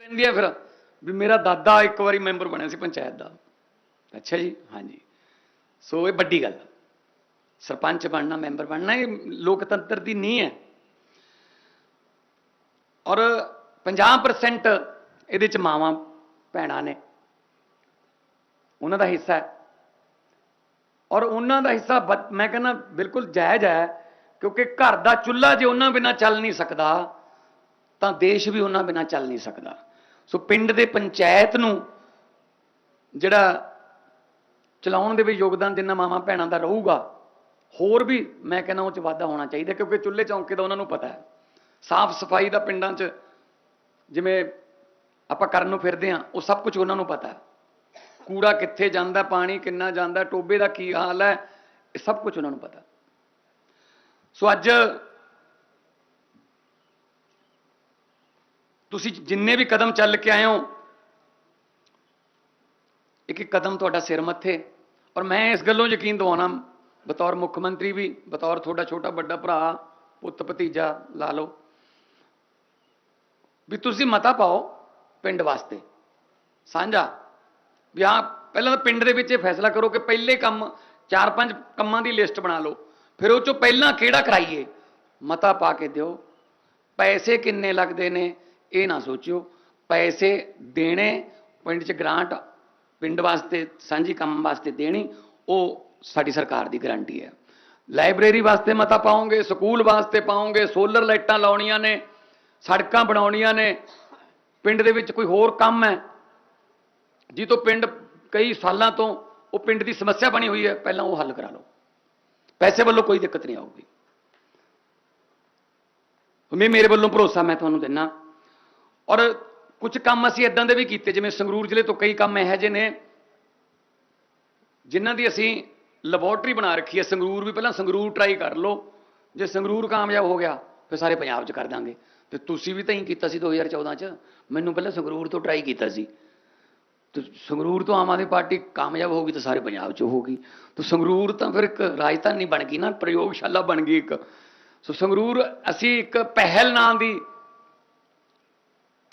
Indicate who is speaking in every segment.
Speaker 1: ਰਹਿੰਦੀ ਹੈ ਫਿਰ, ਵੀ ਮੇਰਾ ਦਾਦਾ ਇੱਕ ਵਾਰੀ ਮੈਂਬਰ ਬਣਿਆ ਸੀ ਪੰਚਾਇਤ ਦਾ। ਅੱਛਾ ਜੀ? ਹਾਂਜੀ। ਸੋ ਇਹ ਵੱਡੀ ਗੱਲ। ਸਰਪੰਚ ਬਣਨਾ, ਮੈਂਬਰ ਬਣਨਾ, ਇਹ ਲੋਕਤੰਤਰ ਦੀ ਨੀਂਹ ਹੈ। ਔਰ 50% ਇਹਦੇ ਚ ਮਾਵਾਂ, ਭੈਣਾਂ ਨੇ। ਉਹਨਾਂ ਦਾ ਹਿੱਸਾ ਹੈ। ਔਰ ਉਹਨਾਂ ਦਾ ਹਿੱਸਾ ਬ- ਮੈਂ ਕਹਿੰਦਾ ਬਿਲਕੁਲ ਜਾਇਜ਼ ਹੈ, ਕਿਉਂਕਿ ਘਰ ਦਾ ਚੁੱਲ੍ਹਾ ਜੇ ਉਹਨਾਂ ਬਿਨਾ ਚੱਲ ਨਹੀਂ ਸਕਦਾ, ਤਾਂ ਦੇਸ਼ ਵੀ ਉਹਨਾਂ ਬਿਨਾ ਚੱਲ ਨਹੀਂ ਸਕਦਾ। ਸੋ ਪਿੰਡ ਦੇ ਪੰਚਾਇਤ ਨੂੰ ਜਿਹੜਾ ਚਲਾਉਣ ਦੇ ਵਿੱਚ ਯੋਗਦਾਨ ਜਿੰਨਾ ਮਾਵਾਂ ਭੈਣਾਂ ਦਾ ਰਹੂਗਾ, ਹੋਰ ਵੀ ਮੈਂ ਕਹਿੰਦਾ ਉਹ ਚ ਵਾਧਾ ਹੋਣਾ ਚਾਹੀਦਾ, ਕਿਉਂਕਿ ਚੁੱਲ੍ਹੇ ਚੌਂਕੇ ਦਾ ਉਹਨਾਂ ਨੂੰ ਪਤਾ ਹੈ। ਸਾਫ਼ ਸਫ਼ਾਈ ਦਾ ਪਿੰਡਾਂ 'ਚ ਜਿਵੇਂ ਆਪਾਂ ਕਰਨ ਨੂੰ ਫਿਰਦੇ ਆ ਉਹ ਸਭ ਕੁਝ ਉਹਨਾਂ ਨੂੰ ਪਤਾ ਕੂੜਾ ਕਿੱਥੇ ਜਾਂਦਾ, ਪਾਣੀ ਕਿੰਨਾ ਜਾਂਦਾ ਟੋਬੇ ਦਾ ਕੀ ਹਾਲ ਹੈ, ਇਹ ਸਭ ਕੁਝ ਉਹਨਾਂ ਨੂੰ ਪਤਾ। ਸੋ ਅੱਜ ਤੁਸੀਂ ਜਿੰਨੇ ਵੀ ਕਦਮ ਚੱਲ ਕੇ ਆਏ ਹੋ ਇੱਕ ਇੱਕ ਕਦਮ ਤੁਹਾਡਾ ਸਿਰ ਮੱਥੇ ਔਰ ਮੈਂ ਇਸ ਗੱਲੋਂ ਯਕੀਨ ਦਿਵਾਉਣਾ ਬਤੌਰ ਮੁੱਖ ਮੰਤਰੀ ਵੀ ਬਤੌਰ ਤੁਹਾਡਾ ਛੋਟਾ ਵੱਡਾ ਭਰਾ ਪੁੱਤ ਭਤੀਜਾ ਲਾ ਲਓ ਵੀ ਤੁਸੀਂ ਮਤਾ ਪਾਓ ਪਿੰਡ ਵਾਸਤੇ ਸਾਂਝਾ ਵੀ ਹਾਂ ਪਹਿਲਾਂ ਤਾਂ ਪਿੰਡ ਦੇ ਵਿੱਚ ਇਹ ਫੈਸਲਾ ਕਰੋ ਕਿ ਪਹਿਲੇ ਕੰਮ ਚਾਰ ਪੰਜ ਕੰਮਾਂ ਦੀ ਲਿਸਟ ਬਣਾ ਲਓ ਫਿਰ ਉਹ ਚੋਂ ਪਹਿਲਾਂ ਕਿਹੜਾ ਕਰਾਈਏ ਮਤਾ ਪਾ ਕੇ ਦਿਓ ਪੈਸੇ ਕਿੰਨੇ ਲੱਗਦੇ ਨੇ ਇਹ ਨਾ ਸੋਚਿਓ, ਪੈਸੇ ਦੇਣੇ ਪਿੰਡ 'ਚ ਗ੍ਰਾਂਟ ਪਿੰਡ ਵਾਸਤੇ, ਸਾਂਝੀ ਕੰਮ ਵਾਸਤੇ ਦੇਣੀ, ਉਹ ਸਾਡੀ ਸਰਕਾਰ ਦੀ ਗਾਰੰਟੀ ਹੈ। ਲਾਇਬ੍ਰੇਰੀ ਵਾਸਤੇ ਮਤਾ ਪਾਉਂਗੇ ਸਕੂਲ ਵਾਸਤੇ ਪਾਉਂਗੇ ਸੋਲਰ ਲਾਈਟਾਂ ਲਾਉਣੀਆਂ ਨੇ, ਸੜਕਾਂ ਬਣਾਉਣੀਆਂ ਨੇ, ਪਿੰਡ ਦੇ ਵਿੱਚ ਕੋਈ ਹੋਰ ਕੰਮ ਹੈ ਜੀ ਤੋਂ ਪਿੰਡ ਕਈ ਸਾਲਾਂ ਤੋਂ ਉਹ ਪਿੰਡ ਦੀ ਸਮੱਸਿਆ ਬਣੀ ਹੋਈ ਹੈ, ਪਹਿਲਾਂ ਉਹ ਹੱਲ ਕਰਾ ਲਓ। ਪੈਸੇ ਵੱਲੋਂ ਕੋਈ ਦਿੱਕਤ ਨਹੀਂ ਆਊਗੀ। ਮੈਂ ਮੇਰੇ ਵੱਲੋਂ ਭਰੋਸਾ ਮੈਂ ਤੁਹਾਨੂੰ ਦਿੰਨਾ। ਔਰ ਕੁਝ ਕੰਮ ਅਸੀਂ ਇਦਾਂ ਦੇ ਵੀ ਕੀਤੇ, ਜਿਵੇਂ ਸੰਗਰੂਰ ਜ਼ਿਲ੍ਹੇ ਤੋਂ ਕਈ ਕੰਮ ਇਹੋ ਜਿਹੇ ਨੇ, ਜਿਨ੍ਹਾਂ ਦੀ ਅਸੀਂ ਲੈਬੋਰਟਰੀ ਬਣਾ ਰੱਖੀ ਹੈ। ਸੰਗਰੂਰ ਵੀ ਪਹਿਲਾਂ ਸੰਗਰੂਰ ਟਰਾਈ ਕਰ ਲਓ। ਜੇ ਸੰਗਰੂਰ ਕਾਮਯਾਬ ਹੋ ਗਿਆ, ਫਿਰ ਸਾਰੇ ਪੰਜਾਬ 'ਚ ਕਰ ਦਾਂਗੇ। ਤੇ ਤੁਸੀਂ ਵੀ ਤਾਂ ਹੀ ਕੀਤਾ ਸੀ 2014 'ਚ। ਮੈਨੂੰ ਪਹਿਲਾਂ ਸੰਗਰੂਰ ਤੋਂ ਟਰਾਈ ਕੀਤਾ ਸੀ। ਤੇ ਸੰਗਰੂਰ ਤੋਂ ਆਮ ਆਦਮੀ ਪਾਰਟੀ ਕਾਮਯਾਬ ਹੋ ਗਈ ਤਾਂ ਸਾਰੇ ਪੰਜਾਬ 'ਚ ਹੋਊਗੀ ਤਾਂ ਸੰਗਰੂਰ ਤਾਂ ਫਿਰ ਇੱਕ ਰਾਜਧਾਨੀ ਬਣ ਗਈ ਨਾ, ਪ੍ਰਯੋਗਸ਼ਾਲਾ ਬਣ ਗਈ ਇੱਕ। ਸੋ ਸੰਗਰੂਰ ਅਸੀਂ ਇੱਕ ਪਹਿਲ ਨਾਂ ਦੀ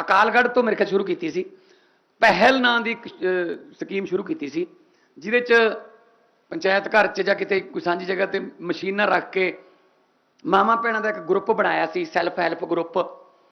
Speaker 1: ਅਕਾਲਗੜ੍ਹ ਤੋਂ ਮੇਰੇ ਖਿਆਲ ਸ਼ੁਰੂ ਕੀਤੀ ਸੀ। ਪਹਿਲ ਨਾਂ ਦੀ ਸਕੀਮ ਸ਼ੁਰੂ ਕੀਤੀ ਸੀ, ਜਿਹਦੇ 'ਚ ਪੰਚਾਇਤ ਘਰ 'ਚ ਜਾਂ ਕਿਤੇ ਕੋਈ ਸਾਂਝੀ ਜਗ੍ਹਾ ਤੇ ਮਸ਼ੀਨਾਂ ਰੱਖ ਕੇ ਮਾਮਾ ਭੈਣਾਂ ਦਾ ਇੱਕ ਗਰੁੱਪ ਬਣਾਇਆ ਸੀ ਸੈਲਫ ਹੈਲਪ ਗਰੁੱਪ